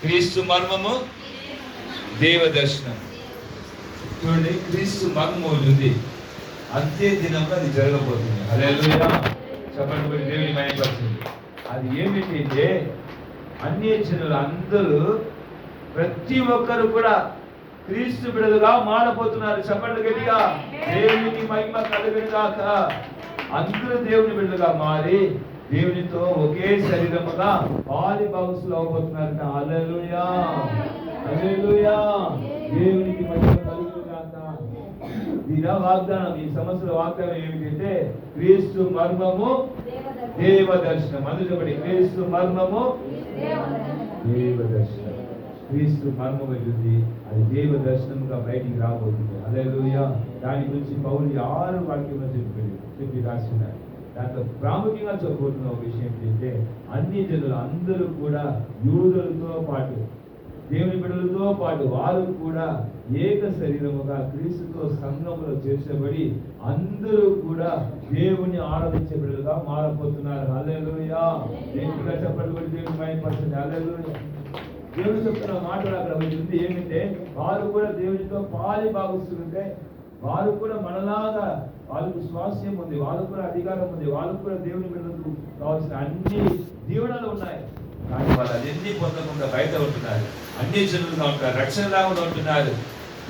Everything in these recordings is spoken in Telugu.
క్రీస్తు మర్మము దేవ దర్శనం. చూడండి క్రీస్తు మర్మము ఉంది. అంతే దినంలో అది జరగబోతుంది. అదే చెప్పండి మరి దేవుని మయపడుతుంది అది ఏమిటి అంటే అన్ని జనులు అందరూ ప్రతి ఒక్కరు కూడా క్రీస్తు బిడలుగా మారబోతున్నారు. చెప్పండి గట్టిగా. దేవుని మహిమ కలుగుగాక అందరూ దేవుని బిడ్డలుగా మారి దేవునితో ఒకే శరీరముగా పాలి భాగస్సులు అవబోతున్నారు హల్లెలూయా. హల్లెలూయా. దేవునికి మధ్య కలుగుగాక ఇదా వాగ్దానం ఈ సంవత్సర వాగ్దానం ఏమిటంటే క్రీస్తు మర్మము దేవ దర్శనం అందుకబడి క్రీస్తు మర్మము దేవ దర్శనం క్రీస్తు మర్మం ఉంది అది దేవ దర్శనముగా బయటికి రాబోతుంది. అదే దాని గురించి పౌరులు ఆరు వాక్యంలో చెప్పి చెప్పి రాసినారు. దాంట్లో ప్రాముఖ్యంగా చెప్పబోతున్న ఒక విషయం ఏంటంటే అన్ని జనులు అందరూ కూడా యూదులతో పాటు దేవుని బిడ్డలతో పాటు వారు కూడా ఏక శరీరముగా క్రీస్తుతో సంఘములో చేర్చబడి అందరూ కూడా దేవుని ఆరాధించే బిడ్డలుగా మారబోతున్నారు. హల్లెలూయా. దేవునిగా చెప్పబడి దేవుని మైపడుతుంది అల్లెలుయా దేవుడు చెప్తున్న మాటలు అక్కడ ఉంది. ఏమిటంటే వారు కూడా దేవునితో పాలి భాగస్తుంటే వారు కూడా మనలాగా వాళ్ళకు స్వాస్యం ఉంది వాళ్ళకు కూడా అధికారం ఉంది వాళ్ళకు కూడా దేవుని మీదకు కావాల్సిన అన్ని దీవెనలు ఉన్నాయి. కానీ వాళ్ళు అదన్నీ పొందకుండా బయట ఉంటున్నారు అన్ని జనులుగా ఉంటారు రక్షణ లేకుండా ఉంటున్నారు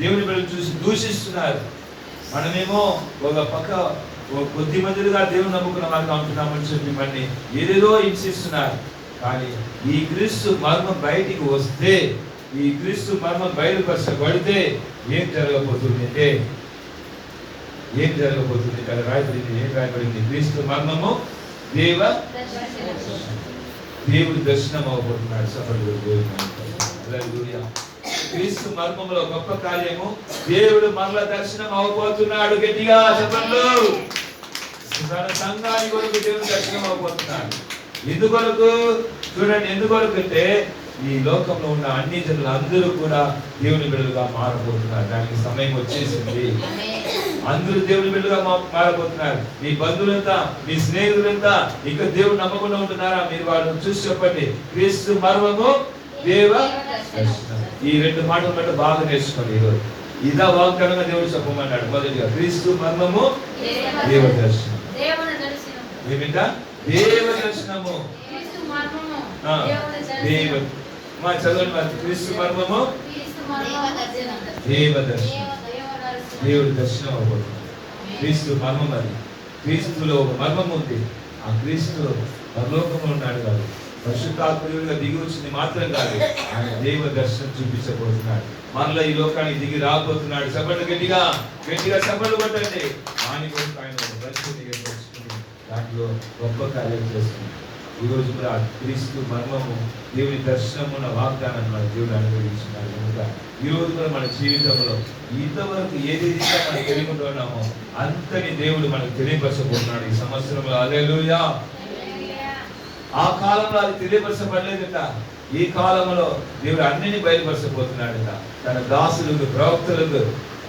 దేవుని బిడ్డలు చూసి దూషిస్తున్నారు. మనమేమో ఒక పక్క కొద్ది మందిగా దేవుని నమ్ముకున్న వారిగా ఉంటున్నామని చెప్పి మిమ్మల్ని ఏదేదో హింసిస్తున్నారు. కానీ ఈ క్రీస్తు మర్మం బయటికి వస్తే ఈ క్రీస్తు మర్మం బయలుపరచబడితే ఏం జరగబోతుంది అంటే ఏం జరగబోతుంది? ఇక్కడ రాయబడింది ఏం రాయబడింది? క్రీస్తు మర్మము దేవ దేవుడి దర్శనం అవబోతున్నాడు. సఫలు క్రీస్తు మర్మంలో గొప్ప కార్యము దేవుడు మరల దర్శనం అవబోతున్నాడు గట్టిగా చెప్పండు. తన సంఘానికి కొరకు దేవుడు దర్శనం అవబోతున్నాడు. ఎందుకొరకు? చూడండి ఎందుకొరకు అంటే ఈ లోకంలో ఉన్న అన్ని జనులు అందరూ కూడా దేవుని బిడ్డలుగా మారబోతున్నారు. దానికి సమయం వచ్చేసింది. అందరూ దేవుని బిడ్డగా మా- మారబోతున్నారు. మీ బంధువులంతా మీ స్నేహితులంతా ఇంకా దేవుడు నమ్మకుండా ఉంటున్నారా? మీరు వాళ్ళని చూసి చెప్పండి. క్రీస్తు మర్మము దేవ ఈ రెండు మాటలు బట్టి బాగా నేర్చుకోండి ఈరోజు. ఇదా వాగ్దానంగా దేవుడు చెప్పమన్నాడు మొదటిగా. క్రీస్తు మర్మము దేవ దర్శనం. దేవుని ఏమిట? దేవ దర్శనము. ఆ, దేవ మా చదవండి క్రీస్తు మర్మము దేవ దర్శనం. దేవుడి దర్శనం అవ్వబోతుంది క్రీస్తు మర్మం అది. క్రీస్తులో ఒక మర్మం ఉంది. ఆ క్రీస్తు పరలోకంలో ఉన్నాడు కాదు. పరిశుద్ధాత్మీయుడిగా దిగి వచ్చింది మాత్రం కాదు. ఆయన దేవ దర్శనం చూపించబోతున్నాడు. మనలో ఈ లోకానికి దిగి రాబోతున్నాడు. సభలు గట్టిగా. గట్టిగా సభలు పట్టండి దాని కొరకు ఆయన ఒక పరిస్థితిని ఏర్పరచుకుని దాంట్లో గొప్ప కార్యం చేస్తుంది ఈ రోజు కూడా క్రీస్తు మర్మము దేవుని దర్శనమున్న వాగ్దానాన్ని మన దేవుడు అనుగ్రహించినాడు కనుక ఈ రోజు కూడా మన జీవితంలో ఇంతవరకు ఏది మనం తెలియకుంటున్నామో అంతని దేవుడు మనకు తెలియపరచబోతున్నాడు ఈ సంవత్సరంలో. అలెలుయా ఆ కాలంలో అది తెలియపరచబడలేదట. ఈ కాలంలో దేవుడు అన్నిని బయలుపరచబోతున్నాడట తన దాసులకు ప్రవక్తలకు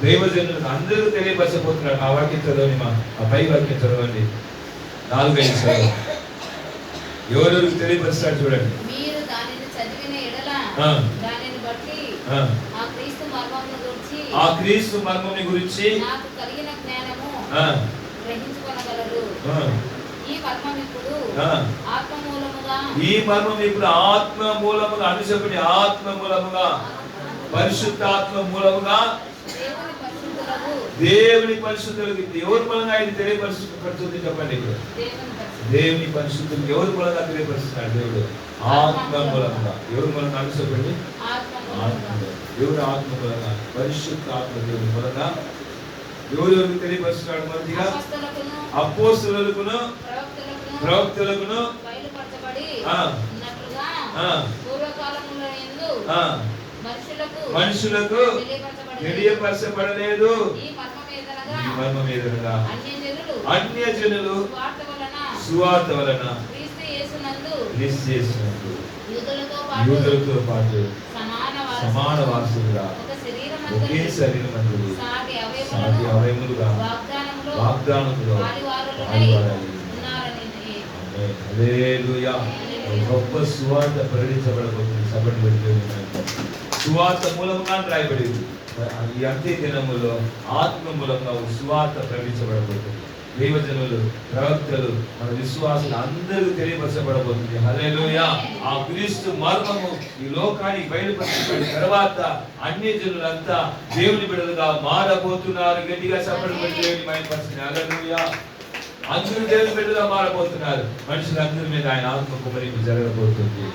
దైవజనులకు అందరికీ తెలియపరచబోతున్నాడు. ఆ వాక్యం చదవండి మా ఆ పై వాక్యం చదవండి. నాలుగైదు చదవండి ఎవరెవరికి తెలియపరుస్తాడు చూడండి మీరు దానిని చదివిన ఎడల ఆ. దానిని బట్టి ఆ, క్రీస్తు మర్మమును గురించి ఆ క్రీస్తు మర్మని గురించి నాకు కలిగిన జ్ఞానము ఆ, గ్రహించుకొనగలరు. ఆ, ఈ మర్మం ఇప్పుడు. ఆత్మ మూలముగా ఈ మర్మం ఇప్పుడు ఆత్మ మూలముగా అనుసపడి ఆత్మ మూలముగా పరిశుద్ధాత్మ మూలముగా దేవుని పరిశుద్ధులకు ఎవరి మూలంగా ఇది తెలియపరుస్తుంది చెప్పండి దేవుని పరిశుద్ధులకు ఎవరి మూలంగా తెలియపరుస్తున్నాడు దేవుడు? ఆత్మ మూలంగా ఎవరి మూలంగా అనుసపడి ఆత్మ దేవుడు ఆత్మ మూలంగా పరిశుద్ధ ఆత్మ దేవుని మూలంగా ఎవరు ఎవరికి తెలియపరుస్తున్నాడు మంచిగా? అపోస్తులకును ప్రవక్తలకును మనుషులకు తెలియపరచబడలేదు. మర్మం ఏదనగా అన్య జనులు సువార్త వలన యేసునందు నిశ్చేసినట్టు యూదులతో పాటు సమాన వారసులుగా ఒక శరీరమందు శరీరమందు సాటి అవయములుగా వాగ్దానములో గొప్ప సువార్త ప్రకటించబడబోతుంది. సభను పెట్టి సువార్త మూలంగా రాయబడింది. ఈ అంత్య దినములో ఆత్మ మూలంగా సువార్త ప్రకటించబడబోతుంది. దైవజనులు ప్రవక్తలు మన విశ్వాసులు అందరూ తెలియపరచబడబోతుంది. హల్లెలూయా. ఆ క్రీస్తు మార్గము ఈ లోకానికి బయలుపరచబడిన తర్వాత అన్ని జనులంతా దేవుని బిడలుగా మారబోతున్నారు. గట్టిగా చెప్పడం దేవుని మైపరిచింది హల్లెలూయా. అందరూ దేవుని బిడ్డగా మారబోతున్నారు. మనుషులందరి మీద ఆయన ఆత్మ కుమరింపు జరగబోతుంది.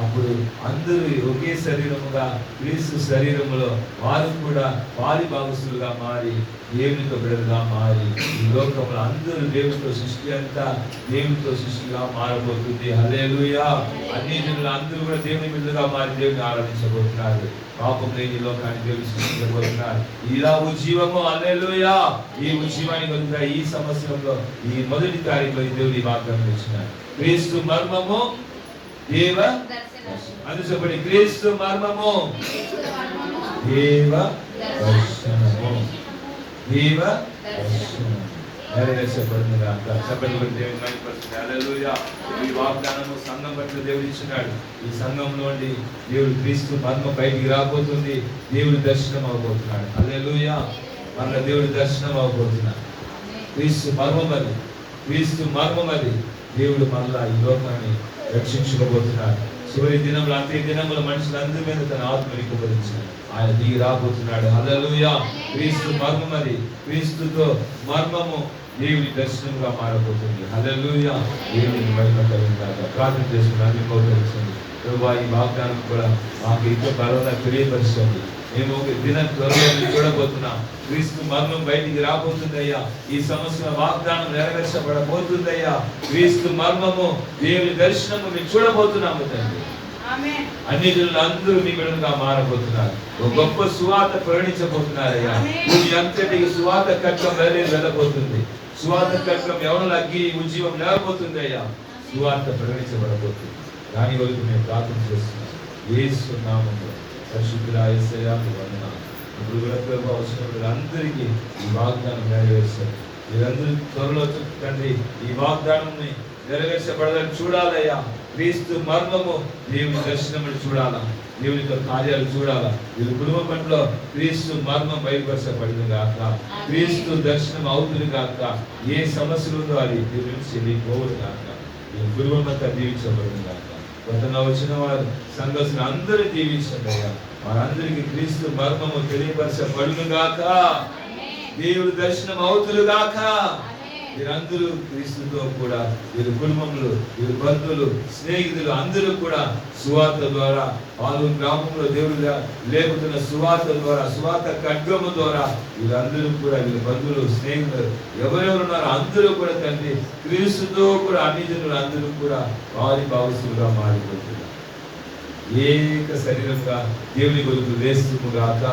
అప్పుడు అందరూ ఒకే శరీరముగా క్రీస్తు శరీరములో వారు కూడా వారి భాగస్సులుగా మారి దేవునితో బిడ్డలుగా మారి ఈ లోకంలో అందరూ దేవునితో సృష్టి అంతా దేవునితో సృష్టిగా మారబోతుంది. హల్లెలూయా! అన్ని జనులు అందరూ కూడా దేవుని బిడ్డలుగా మారి దేవుని ఆరాధించబోతున్నారు. పాపం లేని లోకాన్ని దేవుని సృష్టించబోతున్నారు. ఇలా ఉజీవము అలేలుయా ఈ ఉజీవానికి కనుక ఈ సంవత్సరంలో ఈ మొదటి తారీఖులో ఈ దేవుని వాగ్దానం ఇచ్చినారు క్రీస్తు మర్మము దేవ అందుచబడి క్రీస్తు మర్మము. దేవ దర్శనము. దేవ దర్శనము. నెరవేర్చబడింది గాక. చెప్పండి మరి దేవుని మహిమపరచండి. హల్లెలూయా. ఈ వాగ్దానము సంఘం పట్ల దేవుడు ఇచ్చినాడు. ఈ సంఘంలోని దేవుడు క్రీస్తు మర్మ బయటికి రాబోతుంది. దేవుడు దర్శనం అవబోతున్నాడు. హల్లెలూయా. మన దేవుడు దర్శనం అవబోతున్నాడు. క్రీస్తు మర్మం అది క్రీస్తు మర్మం అది దేవుడు మరలా ఈ లోకాన్ని రక్షించుకోబోతున్నాడు చివరి దినములు అంతే దినముల మనుషులందరి మీద తన ఆత్మని కుపరించాడు ఆయన దిగి రాబోతున్నాడు. హల్లెలూయా. క్రీస్తు మర్మం అది క్రీస్తుతో మర్మము దేవుని దర్శనంగా మారబోతుంది. హల్లెలూయా. దేవుని మహిమ కలుగుతాక ప్రార్థన చేసుకున్నాను ప్రభువా ఈ వాగ్దానం కూడా మాకు ఇంకా బలంగా తెలియపరచండి మేము ఒక దిన త్వరలో చూడబోతున్నాం. క్రీస్తు మర్మం బయటికి రాబోతుందయ్యా. ఈ సంవత్సరం వాగ్దానం నెరవేర్చబడబోతుందయ్యా. క్రీస్తు మర్మము దేవుని దర్శనము మేము చూడబోతున్నాము తండ్రి. అన్ని జనులు అందరూ మీ బిడ్డలుగా మారబోతున్నారు. ఒక గొప్ప సువాత ప్రయాణించబోతున్నారయ్యా భూమి అంతటికి సువాత వెళ్ళి వెళ్ళబోతుంది. సువాత కట్లం ఎవరు అగ్గి ఉద్యమం లేకపోతుంది అయ్యా సువార్త ప్రకటించబడబోతుంది. దాని వరకు మేము ప్రార్థన చేస్తున్నాం. ఏసు నామంలో. పరిశుద్ధుల యేసయ్య ఇప్పుడు కూడా అవసరం అందరికీ ఈ వాగ్దానం నెరవేర్చారు మీరందరూ త్వరలో తండ్రి ఈ వాగ్దానం నెరవేర్చబడదని చూడాలయ్యా. క్రీస్తు మర్మము దేవుని దర్శనములు చూడాలా? దేవుని యొక్క కార్యాలు చూడాలా? వీరి కుటుంబ పట్ల క్రీస్తు మర్మం బయలుపరచబడింది కాక క్రీస్తు దర్శనం అవుతుంది కాక ఏ సమస్యలు ఉందో అది దేవుని నుంచి వెళ్ళిపోవదు కాక ఈ కుటుంబం అంతా దీవించబడింది కాక గతంలో వచ్చిన వారు సంఘర్షణ అందరూ దీవించండి అయ్యా. వారందరికీ క్రీస్తు మర్మము తెలియపరచబడును గాక దేవుడు దర్శనం అవుతులు గాక వీరందరూ క్రీస్తుతో కూడా వీరి కుటుంబములు వీరి బంధువులు స్నేహితులు అందరూ కూడా సువార్త ద్వారా వాళ్ళు గ్రామంలో దేవుడు లేకుతున్న సువార్త ద్వారా సువార్త ఖడ్గము ద్వారా వీరందరూ కూడా వీరి బంధువులు స్నేహితులు ఎవరెవరు ఉన్నారో అందరూ కూడా తండ్రి క్రీస్తుతో కూడా అన్ని జనులు అందరూ కూడా వారి భావసులుగా మారిపోతున్నారు. ఏక శరీరంగా దేవుని కొరకు వేస్తుంది కాక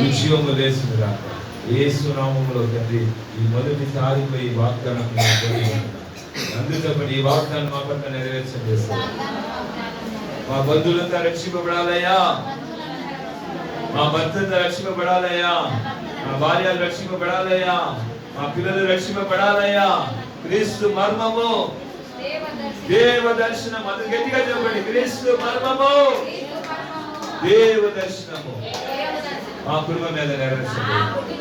ఉద్యోగం వేస్తుంది కాక ఏసునామంలో తండ్రి ఈ మొదటి ఈ వాగ్దానం మేము ఈ వాగ్దానం మా పట్ల నెరవేర్చం మా బంధువులంతా రక్షింపబడాలయ్యా. మా భర్తంతా రక్షింపబడాలయ్యా. మా భార్యలు రక్షింపబడాలయ్యా. మా పిల్లలు రక్షింపబడాలయ్యా. క్రీస్తు మర్మము. దేవ దర్శనం అది గట్టిగా చెప్పండి. క్రీస్తు మర్మము. దేవ దర్శనము. మా కుటుంబం మీద నెరవేర్చబడింది.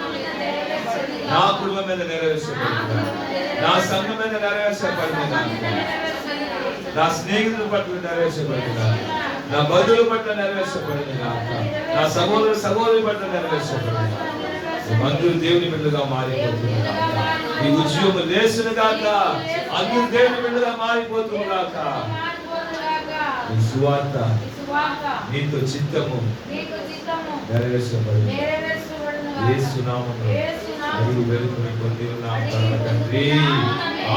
నా కుటుంబం మీద నెరవేర్చబడింది. నా సంఘం మీద నెరవేర్చబడింది. నా స్నేహితుల పట్ల నెరవేర్చబడింది. నా బంధువుల పట్ల నెరవేర్చబడింది. నా సహోదరు సహోదరి పట్ల నెరవేర్చబడింది. మందులు దేవుని బిడ్డగా మారిపోతున్నారు ఈ ఉద్యోగం లేచిన గాక అందరూ దేవుని బిడ్డగా మారిపోతుంది సువార్త నీతో చిత్తము. నెరవేర్చబడింది యేసు నామములో అడుగు వెలుగుని పొంది ఉన్నాం కన్న తండ్రి.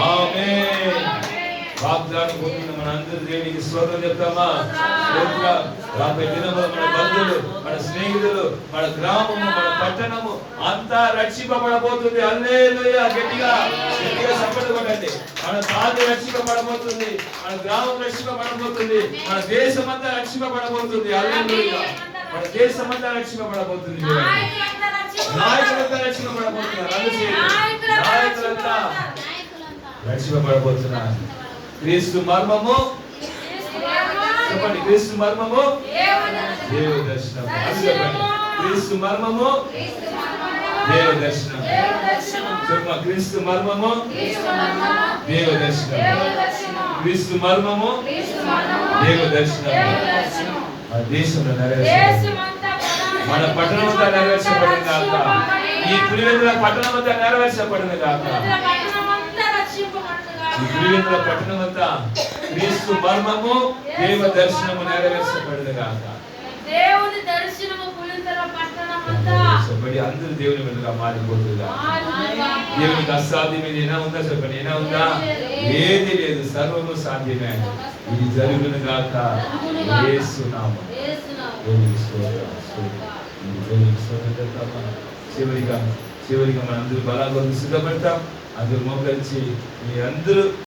ఆమేన్. వాగ్దానం పొందిన మన అందరి దేవునికి స్తోత్రం చెప్తామా. రాబోయే దినములో మన బంధువులు మన స్నేహితులు మన గ్రామము మన పట్టణము అంతా రక్షింపబడబోతుంది. హల్లెలూయా. గట్టిగా గట్టిగా చప్పట్లు కొట్టండి మన తాత రక్షింపబడబోతుంది మన గ్రామం రక్షింపబడబోతుంది మన దేశం అంతా రక్షింపబడబోతుంది హల్లెలూయా. మన దేశం అంతా రక్షింపబడబోతుంది. నాయకులంతా రక్షింపబడబోతున్నారు. నాయకులంతా రక్షింపబడబోతున్నారు. క్రీస్తు మర్మము. చెప్పండి క్రీస్తు మర్మము. దేవ దర్శనం. క్రీస్తు మర్మము. దేవ దర్శనం. చెప్ప క్రీస్తు మర్మము. దేవ దర్శనం. క్రీస్తు మర్మము. దేవ దర్శనం. దేశంలో నెరవేర్చబడింది. మన పట్టణం అంతా నెరవేర్చబడింది కాక. ఈ పులివెందుల పట్టణం అంతా నెరవేర్చబడింది కాక. ఈ పులివెందుల పట్టణం అంతా క్రీస్తు మర్మము దేవ దర్శనము నెరవేర్చబడింది కాక. దేవుని దర్శనము పులింతల పట్టణమంతా చెప్పండి అందరూ దేవుని మీదుగా మారిపోతుందా దేవునికి అసాధ్యమేది ఏనా ఉందా చెప్పండి ఏనా ఉందా? ఏది లేదు సర్వము సాధ్యమే. ఇది జరుగును గాక. యేసునామం దేవునికి స్తోత్రం, దేవునికి స్తోత్రం చెప్తామా? చివరిగా చివరిగా మన అందరూ బలాగొందు సిద్ధపడతాం. అందరూ మోకరించి మీ అందరూ